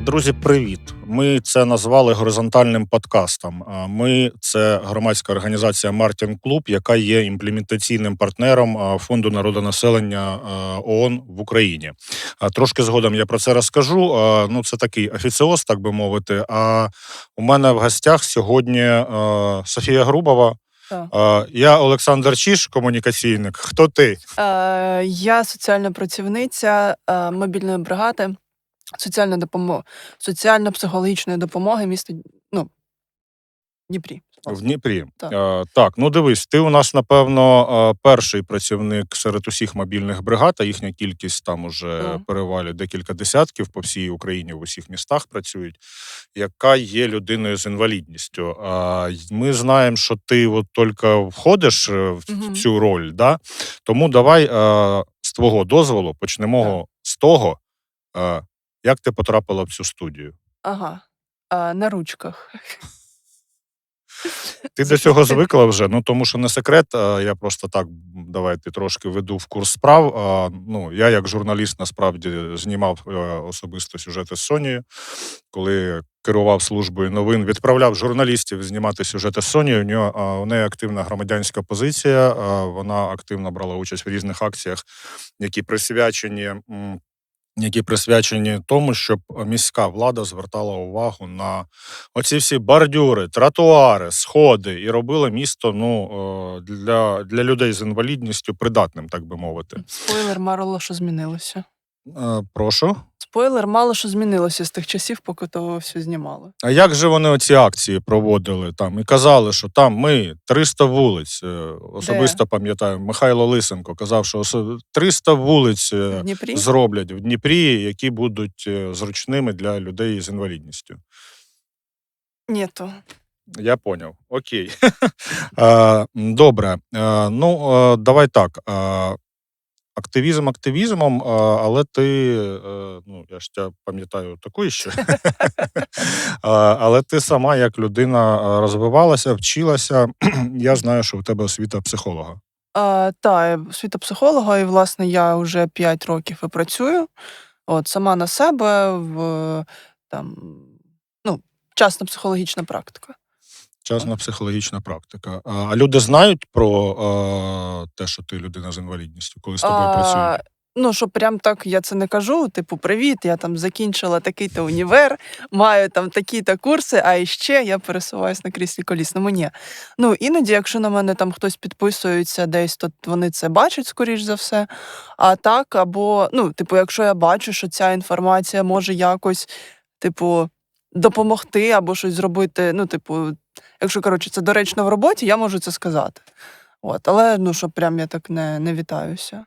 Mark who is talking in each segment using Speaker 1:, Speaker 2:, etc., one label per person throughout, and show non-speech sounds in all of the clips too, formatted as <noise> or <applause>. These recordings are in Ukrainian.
Speaker 1: Друзі, привіт! Ми це назвали горизонтальним подкастом. Ми це громадська організація Мартін Клуб, яка є імплементаційним партнером фонду народонаселення ООН в Україні. Трошки згодом я про це розкажу. Ну, це такий офіціоз, так би мовити. А у мене в гостях сьогодні Софія Грубова.
Speaker 2: Так.
Speaker 1: Я Олександр Чіш, комунікаційник. Хто ти?
Speaker 2: Е, я соціальна працівниця е, мобільної бригади соціальної допомоги, соціально-психологічної допомоги міста ну, Дніпрі.
Speaker 1: В Дніпрі.
Speaker 2: Так.
Speaker 1: Е, так, ну дивись, ти у нас, напевно, е, перший працівник серед усіх мобільних бригад, а їхня кількість там уже
Speaker 2: Мгм.
Speaker 1: перевалює декілька десятків по всій Україні, в усіх містах працюють, яка є людиною з інвалідністю. А ми знаємо, що ти от тільки входиш е, в
Speaker 2: Мгм.
Speaker 1: цю роль, да? тому давай е, з твого дозволу почнемо з того, е, як ти потрапила в цю студію.
Speaker 2: Ага. Е, на ручках.
Speaker 1: Ти до цього звикла вже, ну тому що не секрет. Я просто так давайте трошки веду в курс справ. Ну я як журналіст насправді знімав е, особисто сюжети з Сонією, коли керував службою новин, відправляв журналістів знімати сюжети з Сонією. У нього у неї активна громадянська позиція. Вона активно брала участь в різних акціях, які присвячені. Які присвячені тому, щоб міська влада звертала увагу на оці всі бордюри, тротуари, сходи і робила місто ну, е, для, для людей з інвалідністю придатним, так би мовити.
Speaker 2: Спойлер, Марло, що змінилося.
Speaker 1: Е, Прошу.
Speaker 2: Спойлер, мало що змінилося з тих часів, поки того все знімали.
Speaker 1: А як же вони оці акції проводили там і казали, що там ми 300 вулиць, е, особисто пам'ятаю, Михайло Лисенко казав, що осо- 300 вулиць е,
Speaker 2: В Дніпрі?
Speaker 1: зроблять в Дніпрі, які будуть е, зручними для людей з інвалідністю.
Speaker 2: Ні, то.
Speaker 1: Я поняв. Окей. <laughs> Е, Добре. Е, Ну, е, давай так. Е, Активізм активізмом, але ти, е, ну, я ж тебе пам'ятаю такою ще. <laughs> Але ти сама як людина розвивалася, вчилася. Я знаю, що у тебе освіта психолога.
Speaker 2: А, та, освіта психолога, і, власне, я вже 5 років і працюю. От, сама на себе в там, ну, частна психологічна практика.
Speaker 1: Частна психологічна практика. А а люди знають про е, те, що ти людина з інвалідністю, коли з тобою працюють?
Speaker 2: Ну, що прям так я це не кажу. Типу, привіт, я там закінчила такий-то універ, маю там такі-то курси, а іще я пересуваюсь на кріслі колісному. Ні. Ну, іноді, якщо на мене там хтось підписується десь, то вони це бачать, скоріш за все. А так, або, ну, типу, якщо я бачу, що ця інформація може якось, типу, допомогти або щось зробити. Ну, типу, якщо коротше, це доречно в роботі, я можу це сказати. От, але ну, щоб прям я так не, не вітаюся.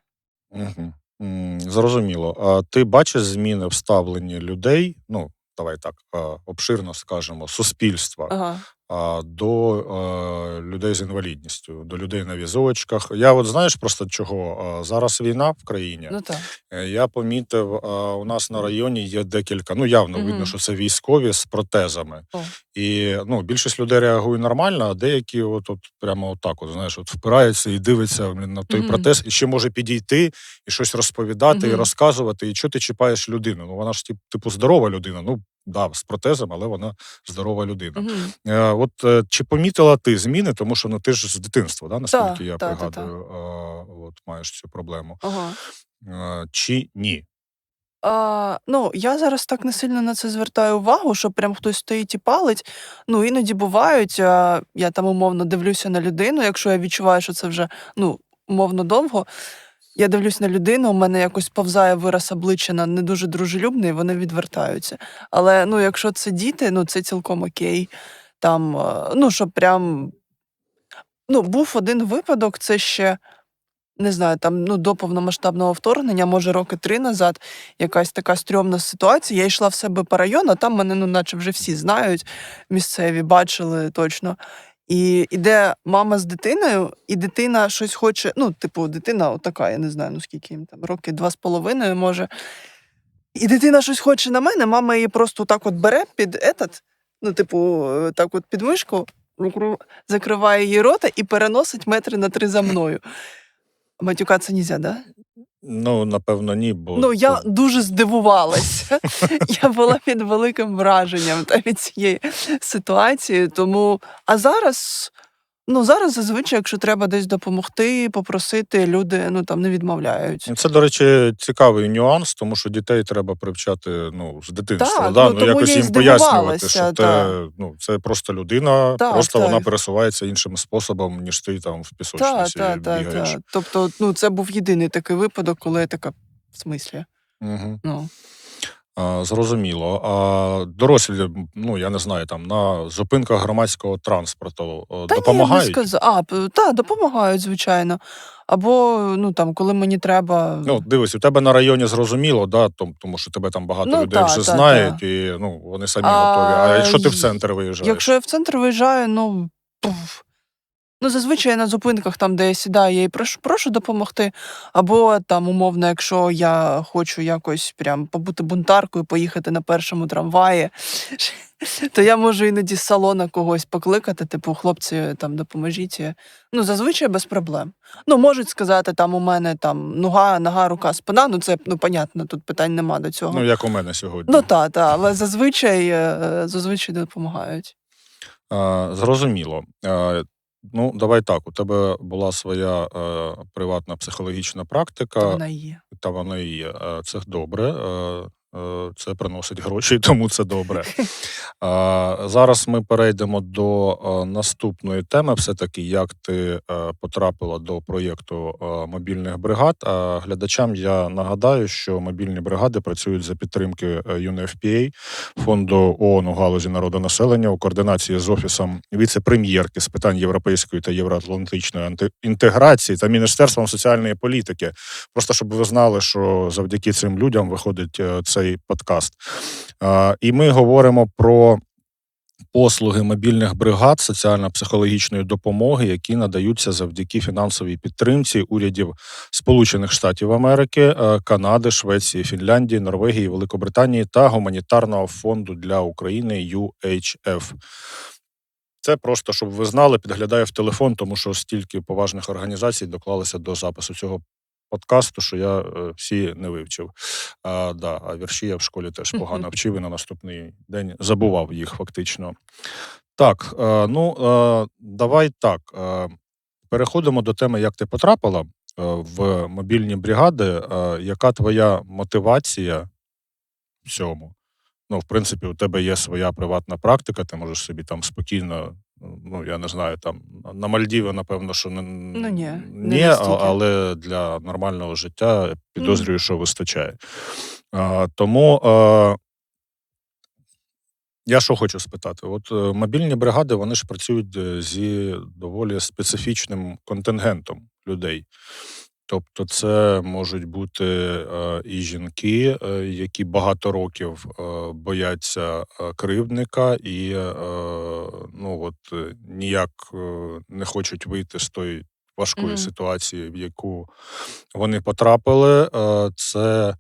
Speaker 1: Угу. Зрозуміло. А ти бачиш зміни в ставленні людей, ну, давай так, обширно скажемо, суспільства
Speaker 2: Ага.
Speaker 1: До людей з інвалідністю, до людей на візочках. Я от знаєш просто чого? Зараз війна в країні.
Speaker 2: Ну так.
Speaker 1: Е, Я помітив, у нас на районі є декілька. Ну, явно видно,
Speaker 2: Мгм.
Speaker 1: що це військові з протезами.
Speaker 2: О.
Speaker 1: І ну, більшість людей реагує нормально, а деякі от, от прямо отак, от, знаєш, от впираються і дивляться блін, на той
Speaker 2: Мгм.
Speaker 1: протез, і ще може підійти і щось розповідати, і розказувати. І що ти чіпаєш людину? Ну, вона ж тип- типу здорова людина. Ну, да, з протезом, але вона здорова людина. Е, От е, чи помітила ти зміни, тому що ну ти ж з дитинства, да, наскільки
Speaker 2: Та,
Speaker 1: я
Speaker 2: та, та, та.
Speaker 1: пригадую, е, от маєш цю проблему.
Speaker 2: Ага.
Speaker 1: Е, Чи ні?
Speaker 2: А, ну, я зараз так не сильно на це звертаю увагу, що прям хтось стоїть і палить. Ну, іноді бувають, а, я там умовно дивлюся на людину, якщо я відчуваю, що це вже ну, умовно довго. Я дивлюсь на людину, у мене якось повзає вираз обличчя на не дуже дружелюбний, вони відвертаються. Але ну, якщо це діти, ну це цілком окей. Там, е, ну, що прям. Ну, був один випадок, це ще не знаю, там ну, до повномасштабного вторгнення, може роки три назад, якась така стрьомна ситуація. Я йшла в себе по району, а там мене, ну, наче вже всі знають, місцеві, бачили точно. І іде мама з дитиною, і дитина щось хоче. Ну, типу, дитина отака, я не знаю, ну скільки їм там, роки два з половиною, може. І дитина щось хоче на мене, мама її просто так от бере під етат, ну, типу, е, так от під мишку, закриває її рота і переносить метри на три за мною. Матюкатися нельзя, да?
Speaker 1: Ну, напевно, ні, бо
Speaker 2: Ну, я дуже здивувалася. <laughs> Я була під великим враженням та від цієї ситуації. Тому, а зараз, ну зараз зазвичай, якщо треба десь допомогти, попросити, люди ну там не відмовляють.
Speaker 1: Ну, Це, до речі, цікавий нюанс, тому що дітей треба привчати ну, з дитинства.
Speaker 2: Так,
Speaker 1: да?
Speaker 2: ну,
Speaker 1: ну,
Speaker 2: тому
Speaker 1: якось
Speaker 2: я
Speaker 1: їм пояснювати, що те, ну, це просто людина,
Speaker 2: Так,
Speaker 1: просто вона пересувається іншим способом, ніж ти там в
Speaker 2: Так,
Speaker 1: пісочниці
Speaker 2: так, так,
Speaker 1: бігаєш.
Speaker 2: так. Тобто, ну це був єдиний такий випадок, коли я така в смислі.
Speaker 1: Угу.
Speaker 2: Ну
Speaker 1: А, зрозуміло. А дорослі, ну я не знаю, там на зупинках громадського транспорту о,
Speaker 2: Та ні, не
Speaker 1: допомагають.
Speaker 2: А, п- та, допомагають, звичайно. Або, ну там, коли мені треба.
Speaker 1: Ну, дивись, у тебе на районі зрозуміло, да, тому, тому що тебе там багато
Speaker 2: Ну,
Speaker 1: людей
Speaker 2: та,
Speaker 1: вже
Speaker 2: та,
Speaker 1: знають,
Speaker 2: та.
Speaker 1: і ну, вони самі
Speaker 2: А,
Speaker 1: готові. А якщо ти в
Speaker 2: й-
Speaker 1: центр виїжджаєш?
Speaker 2: Якщо я в центр виїжджаю, ну. пф. Ну, зазвичай на зупинках, там, де я сідаю, я і прошу, прошу допомогти. Або там, умовно, якщо я хочу якось прям побути бунтаркою, поїхати на першому трамваї, <laughs> то я можу іноді з салона когось покликати, типу, хлопці, там допоможіть. Ну, зазвичай без проблем. Ну, можуть сказати, там у мене там нога, нога, рука, спина. Ну, це ну, понятно, тут питань нема до цього.
Speaker 1: Ну, як у мене сьогодні.
Speaker 2: Ну та, та, але зазвичай, е, зазвичай допомагають.
Speaker 1: А, зрозуміло. А, ну, давай так. У тебе була своя е, приватна психологічна
Speaker 2: Та
Speaker 1: практика,
Speaker 2: вона і є.
Speaker 1: та вона і є. Е, Це добре. е, Це приносить гроші, <laughs> тому це добре. Зараз ми перейдемо до е, наступної теми. Все-таки, як ти е, потрапила до проєкту е, мобільних бригад. А глядачам я нагадаю, що мобільні бригади працюють за підтримки е, UNFPA, фонду ООН у галузі народонаселення у координації з офісом віце-прем'єрки з питань європейської та євроатлантичної анти- інтеграції та міністерством соціальної політики. Просто щоб ви знали, що завдяки цим людям виходить е, цей подкаст. І ми говоримо про послуги мобільних бригад соціально-психологічної допомоги, які надаються завдяки фінансовій підтримці урядів Сполучених Штатів Америки, е, Канади, Швеції, Фінляндії, Норвегії, Великобританії та гуманітарного фонду для України UHF. Це просто, щоб ви знали, підглядаю в телефон, тому що стільки поважних організацій доклалися до запису цього подкасту, що я е, всі не вивчив. А, да, а вірші я в школі теж погано вчив і на наступний день забував їх фактично. Так, е, ну е, давай так. Переходимо до теми, як ти потрапила в мобільні бригади. Яка твоя мотивація в цьому? Ну, в принципі, у тебе є своя приватна практика, ти можеш собі там спокійно, ну я не знаю, там на Мальдіви, напевно, що не,
Speaker 2: Ну, ні, не
Speaker 1: ні але для нормального життя підозрюю, що вистачає. А, тому а, я що хочу спитати: от е, мобільні бригади вони ж працюють е, зі доволі специфічним контингентом людей. Тобто, це можуть бути е, і жінки, е, які багато років е, бояться е, кривдника, і е, ну от е, ніяк е, не хочуть вийти з тої важкої
Speaker 2: Мгм.
Speaker 1: ситуації, в яку вони потрапили. Е, Це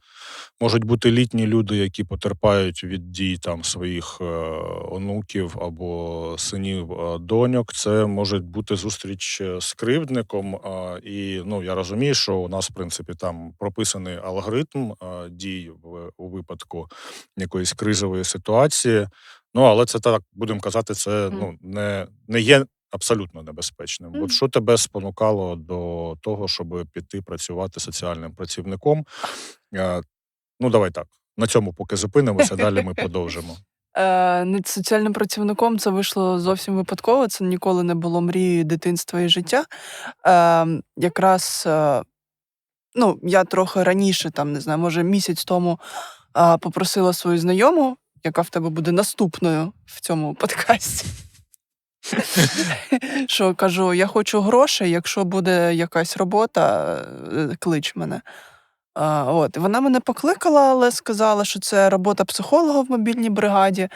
Speaker 1: можуть бути літні люди, які потерпають від дій там своїх е, онуків або синів е, доньок. Це може бути зустріч з кривдником. І ну я розумію, що у нас в принципі там прописаний алгоритм дій в у випадку якоїсь кризової ситуації. Ну але це так будемо казати, це ну не, не є. Абсолютно небезпечним. От що тебе спонукало до того, щоб піти працювати соціальним працівником? Е, Ну, давай так. На цьому поки зупинимося, далі ми <laughs> продовжимо.
Speaker 2: Е, над соціальним працівником це вийшло зовсім випадково. Це ніколи не було мрією дитинства і життя. Е, якраз е, ну, я трохи раніше, там, не знаю, може, місяць тому е, попросила свою знайому, яка в тебе буде наступною в цьому <laughs> подкасті. <laughs> Що кажу, я хочу грошей, якщо буде якась робота, е, клич мене. А, от. Вона мене покликала, але сказала, що це робота психолога в мобільній бригаді.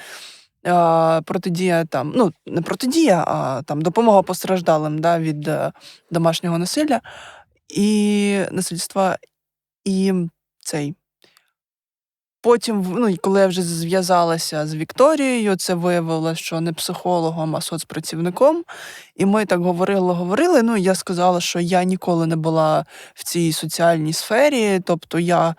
Speaker 2: А, протидія там, ну, не протидія, а там допомога постраждалим да, від е, домашнього насилля і насильства. І цей Потім, ну, коли я вже зв'язалася з Вікторією, це виявилося, що не психологом, а соцпрацівником. І ми так говорили, говорили. Ну, я сказала, що я ніколи не була в цій соціальній сфері, тобто я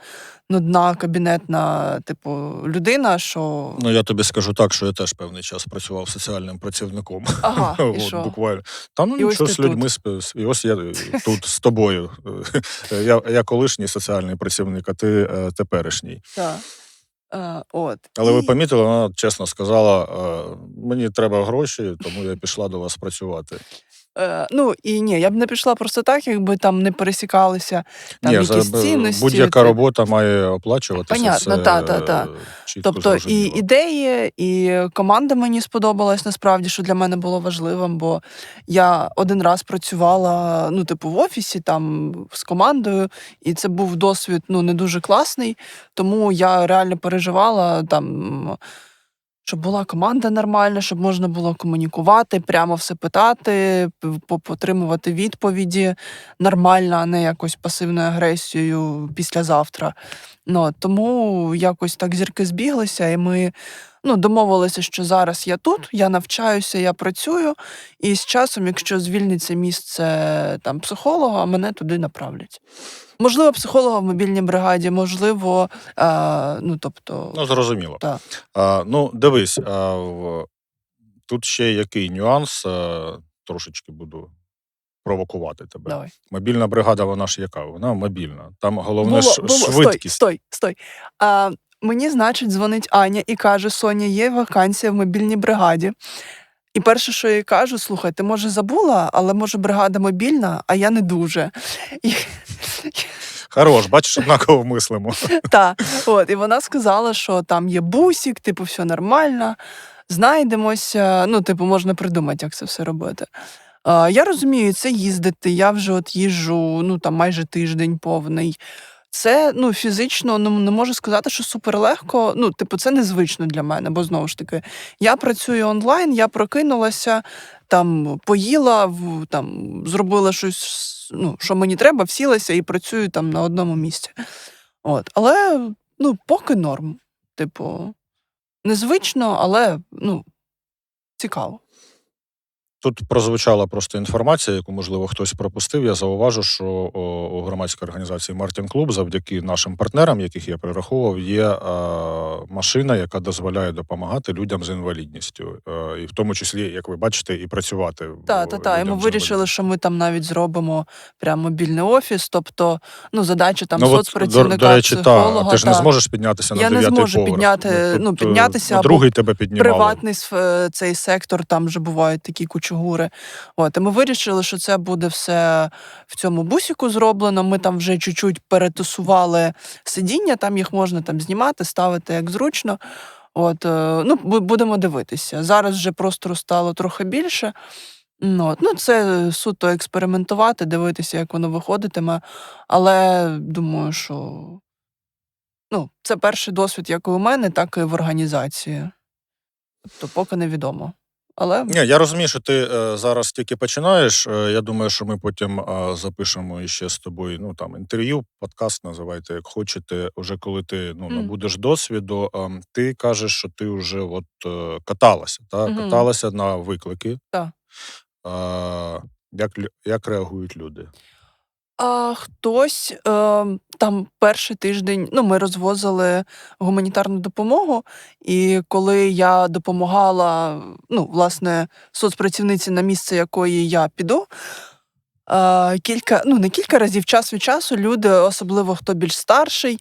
Speaker 2: нудна кабінетна, типу, людина, що
Speaker 1: Ну, я тобі скажу так, що я теж певний час працював соціальним працівником.
Speaker 2: ага, і <laughs>
Speaker 1: От,
Speaker 2: що?
Speaker 1: буквально. Та ну
Speaker 2: І
Speaker 1: нічого з людьми, с- і ось я тут з тобою. <laughs> Я, я колишній соціальний працівник, а ти е, теперішній.
Speaker 2: Так. Е, от.
Speaker 1: Але ви помітили, вона чесно сказала: е, мені треба гроші, тому я пішла до вас працювати.
Speaker 2: Е, ну і ні, я б не пішла просто так, якби там не пересікалися там
Speaker 1: Ні, за-
Speaker 2: якісь
Speaker 1: б-
Speaker 2: цінності.
Speaker 1: будь-яка
Speaker 2: це-
Speaker 1: робота має оплачуватися.
Speaker 2: Понятно,
Speaker 1: це,
Speaker 2: та, та, та.
Speaker 1: е, чітко
Speaker 2: Тобто і
Speaker 1: зрозуміло.
Speaker 2: ідеї, і команда мені сподобалась насправді, що для мене було важливим, бо я один раз працювала, ну, типу, в офісі там з командою, і це був досвід ну, не дуже класний. Тому я реально переживала там. Щоб була команда нормальна, щоб можна було комунікувати, прямо все питати, отримувати відповіді нормально, а не якось пасивною агресією післязавтра. Ну, тому якось так зірки збіглися, і ми ну, домовилися, що зараз я тут, я навчаюся, я працюю, і з часом, якщо звільниться місце там психолога, мене туди направлять. Можливо, психолога в мобільній бригаді, можливо, е, ну тобто,
Speaker 1: Ну, зрозуміло.
Speaker 2: так.
Speaker 1: А, ну, дивись, а, в... тут ще який нюанс, а, трошечки буду провокувати тебе.
Speaker 2: Давай.
Speaker 1: Мобільна бригада, вона ж яка? Вона мобільна. Там головне
Speaker 2: Було,
Speaker 1: ш...
Speaker 2: було.
Speaker 1: швидкість.
Speaker 2: Стой, стой, стой. А, мені, значить, дзвонить Аня і каже: Соня, є вакансія в мобільній бригаді. І перше, що я їй кажу, слухай, ти може забула, але може бригада мобільна, а я не дуже. І, <laughs>
Speaker 1: Хорош, бачиш, однаково мислимо. <laughs>
Speaker 2: та, от, і вона сказала, що там є бусік, типу, все нормально, знайдемося. Ну, типу, можна придумати, як це все робити. Я розумію, це їздити. Я вже от їжджу ну, там, майже тиждень повний. Це ну, фізично ну, не можу сказати, що суперлегко. Ну, типу, це незвично для мене, бо знову ж таки, я працюю онлайн, я прокинулася, там поїла, там, зробила щось, ну, що мені треба, всілася і працюю там на одному місці. От. Але ну, поки норм. Типу, незвично, але ну, цікаво.
Speaker 1: Тут прозвучала просто інформація, яку, можливо, хтось пропустив. Я зауважу, що у громадській організації Мартін Клуб, завдяки нашим партнерам, яких я перераховував, є е, машина, яка дозволяє допомагати людям з інвалідністю, е, і в тому числі, як ви бачите, і працювати.
Speaker 2: Так, та, та. І ми вирішили, що ми там навіть зробимо прям мобільний офіс. Тобто, ну, задача там
Speaker 1: ну,
Speaker 2: соцпрацівника,
Speaker 1: до, до речі,
Speaker 2: психолога.
Speaker 1: та, ти ж не зможеш піднятися
Speaker 2: Я
Speaker 1: на
Speaker 2: не зможу підняти- ну,
Speaker 1: тут, е,
Speaker 2: піднятися
Speaker 1: на
Speaker 2: або
Speaker 1: другий тебе піднімали.
Speaker 2: Приватний цей сектор, там вже бувають такі кучугури. От, і ми вирішили, що це буде все в цьому бусіку зроблено. Ми там вже чуть-чуть перетусували сидіння, там їх можна там знімати, ставити як зручно. От, е, ну, будемо дивитися. Зараз вже простору стало трохи більше. Ну, ну, це суто експериментувати, дивитися, як воно виходитиме. Але думаю, що ну, це перший досвід як і у мене, так і в організації. Тобто, поки невідомо. Але
Speaker 1: Ні, я розумію, що ти е, зараз тільки починаєш. Е, я думаю, що ми потім е, запишемо ще з тобою ну, там, інтерв'ю, подкаст називайте, як хочете. Уже коли ти ну,
Speaker 2: Мгм.
Speaker 1: набудеш досвіду, е, ти кажеш, що ти вже от, е, каталася, та?
Speaker 2: Мгм.
Speaker 1: каталася на виклики.
Speaker 2: Так.
Speaker 1: Е, як, лю- як реагують люди?
Speaker 2: А, хтось е, там перший тиждень ну, ми розвозили гуманітарну допомогу, і коли я допомагала, ну, власне, соцпрацівниці на місце, якої я піду. е, Кілька, ну не кілька разів час від часу люди, особливо хто більш старший,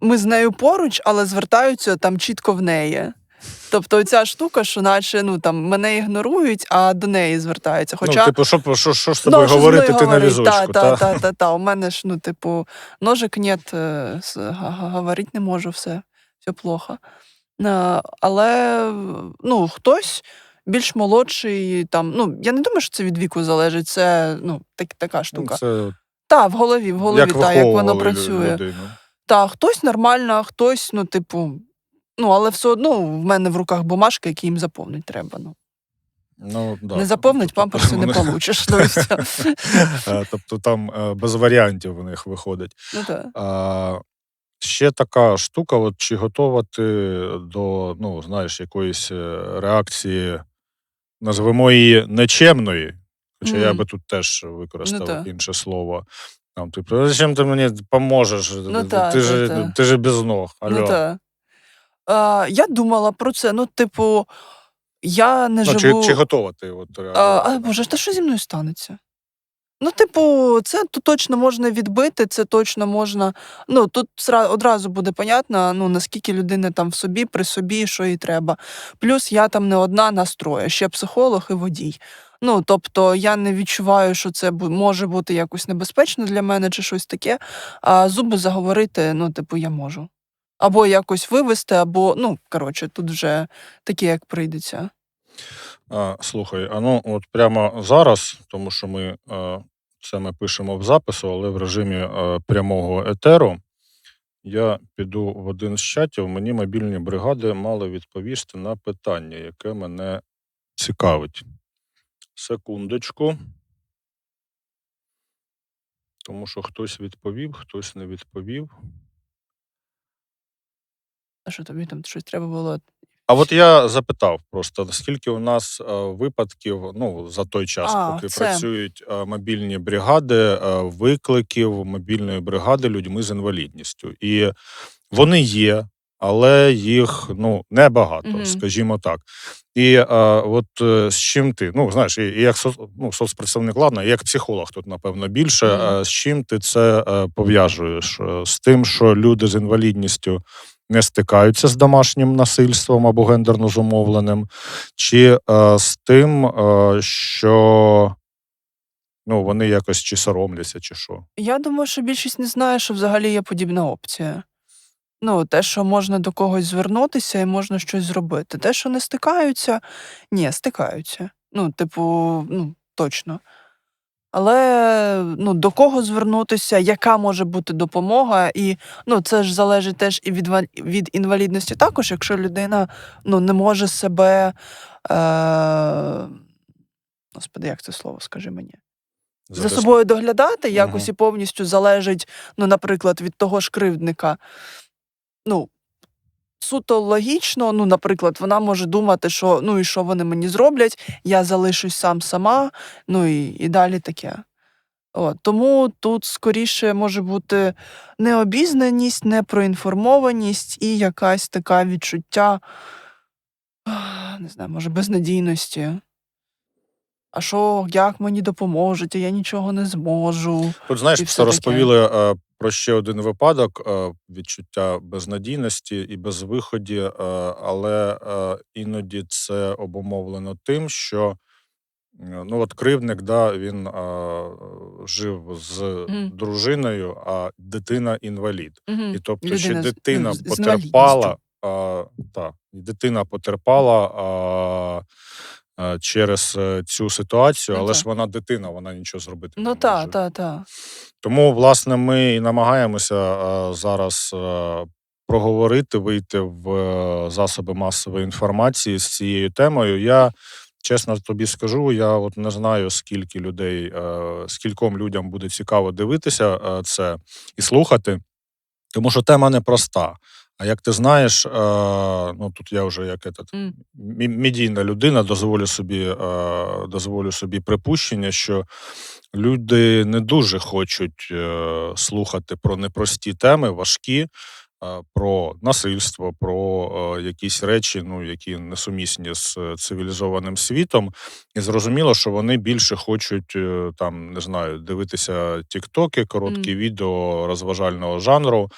Speaker 2: ми з нею поруч, але звертаються там чітко в неї. Тобто ця штука, що наче ну там мене ігнорують, а до неї звертаються. Хоча
Speaker 1: Ну, типу, що, що, що з тобою
Speaker 2: з
Speaker 1: говорити, ти на візочку.
Speaker 2: Та, та,
Speaker 1: та?
Speaker 2: та, та, та. У мене ж, ну, типу, ножик нет, е, говорити не можу, все, все плохо. Е, Але ну, хтось більш молодший, там, ну, я не думаю, що це від віку залежить, це ну, так, така
Speaker 1: Ну,
Speaker 2: штука.
Speaker 1: Це
Speaker 2: Та, в голові, в голові,
Speaker 1: як
Speaker 2: та, як воно працює.
Speaker 1: людину.
Speaker 2: Та, хтось нормально, а хтось, ну, типу, ну, але все одно в мене в руках бумажка, які їм заповнити треба. Ну.
Speaker 1: Ну, да.
Speaker 2: Не заповнить,
Speaker 1: Тобто,
Speaker 2: памперси не получиш. Ну. <laughs>
Speaker 1: Е, Тобто там е, без варіантів у них виходить.
Speaker 2: Ну, так.
Speaker 1: А, ще така штука, от чи готова ти до, ну, знаєш, якоїсь е, реакції, назвемо її нечемної, хоча я би тут теж
Speaker 2: Ну
Speaker 1: використав
Speaker 2: так.
Speaker 1: інше слово. Там, типу, зачем ти мені поможеш?
Speaker 2: Ну
Speaker 1: ти,
Speaker 2: та,
Speaker 1: ти,
Speaker 2: та,
Speaker 1: же,
Speaker 2: та.
Speaker 1: ти же без ног.
Speaker 2: Ну
Speaker 1: Алло.
Speaker 2: так. А, я думала про це. Ну, типу, я не
Speaker 1: Ну, чи,
Speaker 2: живу.
Speaker 1: чи готова ти от
Speaker 2: А, а Боже,
Speaker 1: це?
Speaker 2: та що зі мною станеться? Ну, типу, це то точно можна відбити, це точно можна. Ну, тут одразу буде понятно, ну, наскільки людина там в собі, при собі, що їй треба. Плюс я там не одна настрою, ще психолог і водій. Ну, тобто я не відчуваю, що це бу- може бути якось небезпечно для мене чи щось таке. А зуби заговорити, ну, типу, я можу. Або якось вивести, або, ну, коротше, тут вже таке, як прийдеться.
Speaker 1: Слухай, а ну от прямо зараз, тому що ми це ми пишемо в запису, але в режимі прямого етеру, я піду в один з чатів. Мені мобільні бригади мали відповісти на питання, яке мене цікавить. Секундочку. Тому що хтось відповів, хтось не відповів.
Speaker 2: А що тобі там щось треба було?
Speaker 1: А от я запитав просто, скільки у нас е, випадків, ну, за той час,
Speaker 2: А,
Speaker 1: поки
Speaker 2: це.
Speaker 1: працюють е, мобільні бригади, е, викликів мобільної бригади людьми з інвалідністю. І вони є, але їх ну, небагато,
Speaker 2: Мгм.
Speaker 1: скажімо так. І е, от е, з чим ти, ну знаєш, і, і як соц, ну, соцпрацівник, ладно, і як психолог тут, напевно, більше.
Speaker 2: Мгм.
Speaker 1: е, з чим ти це е, пов'яжуєш? Е, З тим, що люди з інвалідністю не стикаються з домашнім насильством або гендерно зумовленим, чи е, з тим, е, що ну, вони якось чи соромляться, чи що.
Speaker 2: Я думаю, що більшість не знає, що взагалі є подібна опція. Ну, те, що можна до когось звернутися і можна щось зробити. Те, що не стикаються, ні, стикаються. Ну, типу, ну, точно. Але ну, до кого звернутися, яка може бути допомога, і ну, це ж залежить теж і від, від інвалідності також, якщо людина ну, не може себе. Е... Господи, як це слово, скажи мені? за собою доглядати якось
Speaker 1: Мгм.
Speaker 2: і повністю залежить, ну, наприклад, від того ж кривдника. Ну, суто логічно, ну, наприклад, вона може думати, що ну і що вони мені зроблять, я залишусь сам сама, ну і, і далі таке. От, тому тут скоріше може бути необізнаність, непроінформованість і якась така відчуття, не знаю, може, безнадійності. А що, як мені допоможуть, а я нічого не зможу.
Speaker 1: Тут знаєш,
Speaker 2: все таке.
Speaker 1: розповіли е, про ще один випадок е, відчуття безнадійності і безвиході, е, але е, іноді це обумовлено тим, що е, ну от кривдник, да, він е, жив з
Speaker 2: Мгм.
Speaker 1: дружиною, а дитина інвалід.
Speaker 2: Мгм.
Speaker 1: І тобто, ще
Speaker 2: Людина з-
Speaker 1: дитина
Speaker 2: ну, з- з
Speaker 1: потерпала, а, та, і дитина потерпала а, а, через е, цю ситуацію,
Speaker 2: Ну,
Speaker 1: але
Speaker 2: та.
Speaker 1: ж вона дитина, вона нічого зробити не
Speaker 2: Ну
Speaker 1: може.
Speaker 2: так, так.
Speaker 1: Тому, власне, ми і намагаємося зараз проговорити, вийти в е, засоби масової інформації з цією темою. Я чесно тобі скажу, я от не знаю, скільки людей, е, скільком людям буде цікаво дивитися е, це і слухати, тому що тема непроста. А як ти знаєш, е, ну тут я вже як этот,
Speaker 2: М.
Speaker 1: мі- медійна людина, дозволю собі, е, дозволю собі припущення, що люди не дуже хочуть е, слухати про непрості теми, важкі, е, про насильство, про е, якісь речі, ну, які несумісні з е, цивілізованим світом. І зрозуміло, що вони більше хочуть е, там, не знаю, дивитися тіктоки, короткі
Speaker 2: Мгм.
Speaker 1: відео розважального жанру.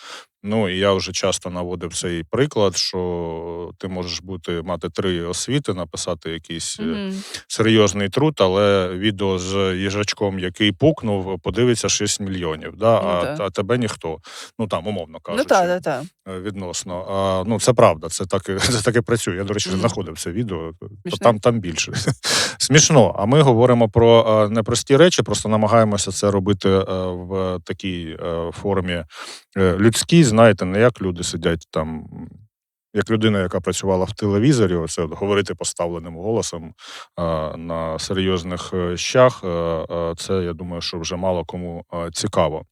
Speaker 1: Ну і я вже часто наводив цей приклад, що ти можеш бути мати три освіти, написати якийсь е,
Speaker 2: Мгм.
Speaker 1: серйозний труд, але відео з їжачком, який пукнув, подивиться 6 мільйонів. Да?
Speaker 2: Ну,
Speaker 1: а, а тебе ніхто. Ну там, умовно кажучи,
Speaker 2: Ну так, так, так.
Speaker 1: Е, відносно. А, ну, це правда, це так, <laughs> це так і працює. Я, до речі,
Speaker 2: Мгм.
Speaker 1: знаходив це відео, то там, там більше. <laughs> Смішно. А ми говоримо про е, непрості речі, просто намагаємося це робити е, в такій е, формі е, людській, знаєте, не як люди сидять там. Як людина, яка працювала в телевізорі, оце от говорити поставленим голосом е, на серйозних е, щах, е, е, це я думаю, що вже мало кому е, цікаво.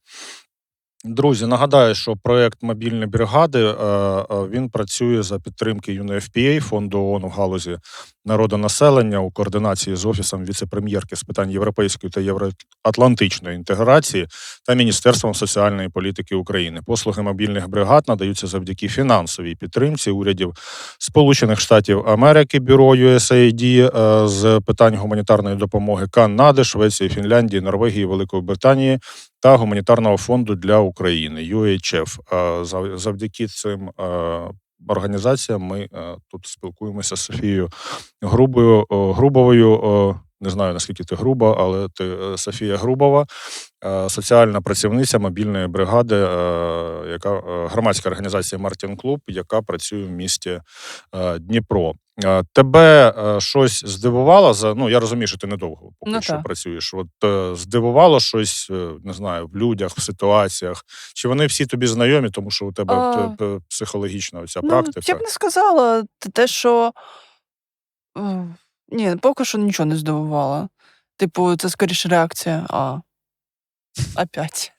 Speaker 1: Друзі, нагадаю, що проект мобільні бригади е, е, він працює за підтримки UNFPA, фонду ООН в галузі народонаселення у координації з офісом віце-прем'єрки з питань європейської та євроатлантичної інтеграції та Міністерством соціальної політики України. Послуги мобільних бригад надаються завдяки фінансовій підтримці урядів Сполучених Штатів Америки, бюро USAID е, з питань гуманітарної допомоги Канади, Швеції, Фінляндії, Норвегії, Великої Британії та гуманітарного фонду для України UHF. Завдяки цим організаціям ми тут спілкуємося з Софією Грубою, Грубовою. Не знаю наскільки ти груба, але ти е, Софія Грубова, соціальна працівниця мобільної бригади, яка е, громадська організація Мартін Клуб, яка працює в місті е, Дніпро. Е, Тебе е, щось здивувало за ну я розумію, що ти недовго поки
Speaker 2: Ну,
Speaker 1: що
Speaker 2: так.
Speaker 1: працюєш. От е, здивувало щось, не знаю, в людях, в ситуаціях. Чи вони всі тобі знайомі, тому що у тебе
Speaker 2: А,
Speaker 1: психологічна оця
Speaker 2: Ну,
Speaker 1: практика?
Speaker 2: я б не сказала те, що. Ні, поки що нічого не здивувало. Типу, це скоріше реакція. А. Опять.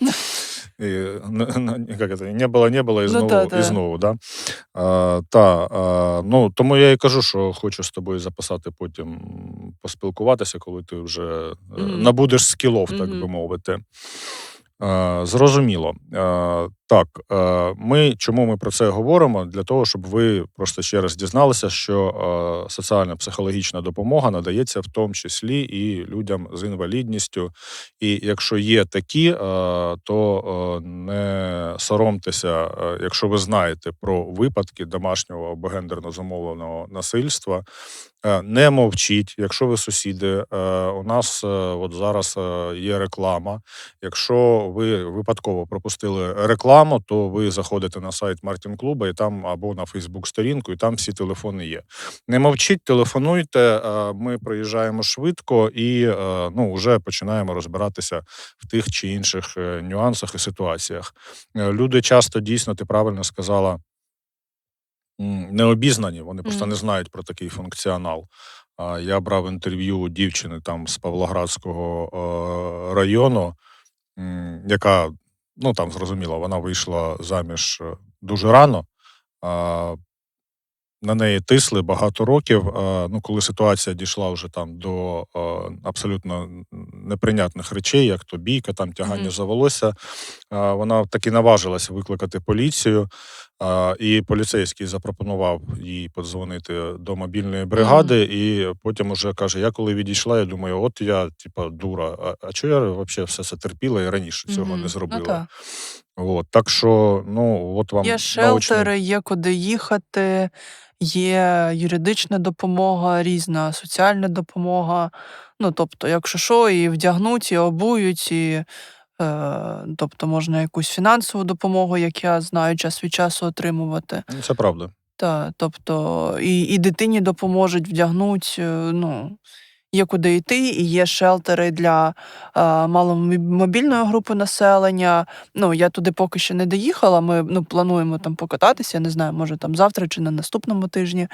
Speaker 2: <laughs>
Speaker 1: І, н- н- як це, не було, не було, і
Speaker 2: Ну,
Speaker 1: знову,
Speaker 2: та,
Speaker 1: і знову, да? А, та, а, ну, тому я і кажу, що хочу з тобою записати потім поспілкуватися, коли ти вже е,
Speaker 2: Мгм.
Speaker 1: набудеш скілов, так би
Speaker 2: Мгм.
Speaker 1: мовити. А, зрозуміло. А, так, ми чому ми про це говоримо? Для того, щоб ви просто ще раз дізналися, що соціальна психологічна допомога надається в тому числі і людям з інвалідністю. І якщо є такі, то не соромтеся, якщо ви знаєте про випадки домашнього або гендерно замовленого насильства. Е, Не мовчіть, якщо ви сусіди. е, У нас е, от зараз е, є реклама. Якщо ви випадково пропустили рекламу, то ви заходите на сайт Мартін Клуба і там або на Фейсбук сторінку, і там всі телефони є. Не мовчіть, телефонуйте. е, Ми приїжджаємо швидко і е, ну вже починаємо розбиратися в тих чи інших е, нюансах і ситуаціях. Люди часто дійсно, ти правильно сказала. Не обізнані, вони просто
Speaker 2: Мгм.
Speaker 1: не знають про такий функціонал. Я брав інтерв'ю у дівчини там з Павлоградського району, яка, ну там зрозуміло, вона вийшла заміж е, дуже рано. На неї тисли багато років. Ну, коли ситуація дійшла вже там до абсолютно неприйнятних речей, як то бійка, там тягання
Speaker 2: Мгм.
Speaker 1: за волосся, вона таки наважилася викликати поліцію. І поліцейський запропонував їй подзвонити до мобільної бригади, і потім уже каже: Я коли відійшла, я думаю, от я, типа, дура. А, а чого я взагалі все це терпіла і раніше цього
Speaker 2: Мгм.
Speaker 1: не зробила? От, так що, ну, от вам
Speaker 2: Є
Speaker 1: научний.
Speaker 2: шелтери, є куди їхати, є юридична допомога, різна соціальна допомога. Ну, тобто, якщо що, і вдягнуть, і обують, і е, тобто можна якусь фінансову допомогу, як я знаю, час від часу отримувати.
Speaker 1: Ну, Це правда.
Speaker 2: Та, тобто, і, і дитині допоможуть вдягнуть. е, Ну, є куди йти, і є шелтери для е, маломобільної групи населення. Ну, я туди поки що не доїхала. Ми ну, плануємо там покататися, я не знаю, може там завтра чи на наступному тижні.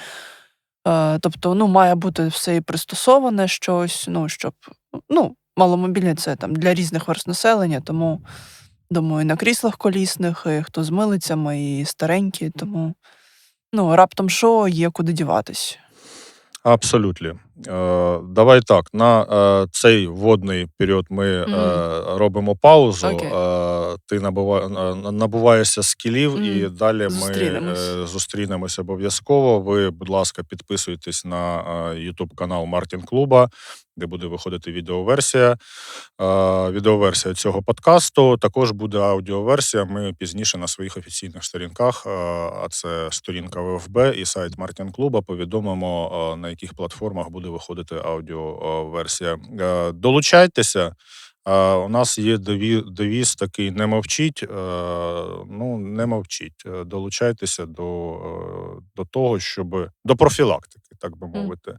Speaker 2: Е, тобто, ну, має бути все і пристосоване щось, ну, щоб. Ну, маломобільні це там для різних верст населення, тому думаю, і на кріслах колісних, і хто з милицями, і старенькі, тому ну, раптом що є куди діватись.
Speaker 1: Абсолютно. Е, давай так. На е, цей водний період ми
Speaker 2: mm
Speaker 1: робимо паузу.
Speaker 2: Окей.
Speaker 1: Е, ти набува, е, набуваєшся скілів, і далі ми
Speaker 2: Зустрінемось.
Speaker 1: е, зустрінемось обов'язково. Ви, будь ласка, підписуйтесь на е, YouTube канал Мартін Клуба, де буде виходити відеоверсія. Е, відеоверсія цього подкасту. Також буде аудіоверсія. Ми пізніше на своїх офіційних сторінках, е, а це сторінка ВФБ і сайт Мартін Клуба, повідомимо, е, на яких платформах буде виходити аудіоверсія. Е, Долучайтеся. Е, У нас є девіз такий не мовчіть. е, Ну, не мовчіть. Е, Долучайтеся до, е, до того, щоб до профілактики, так би мовити,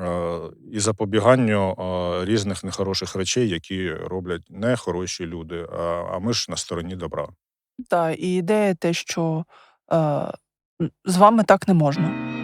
Speaker 1: е, і запобіганню е, різних нехороших речей, які роблять нехороші люди. А а ми ж на стороні добра.
Speaker 2: Так, і ідея те, що е, м, з вами так не можна.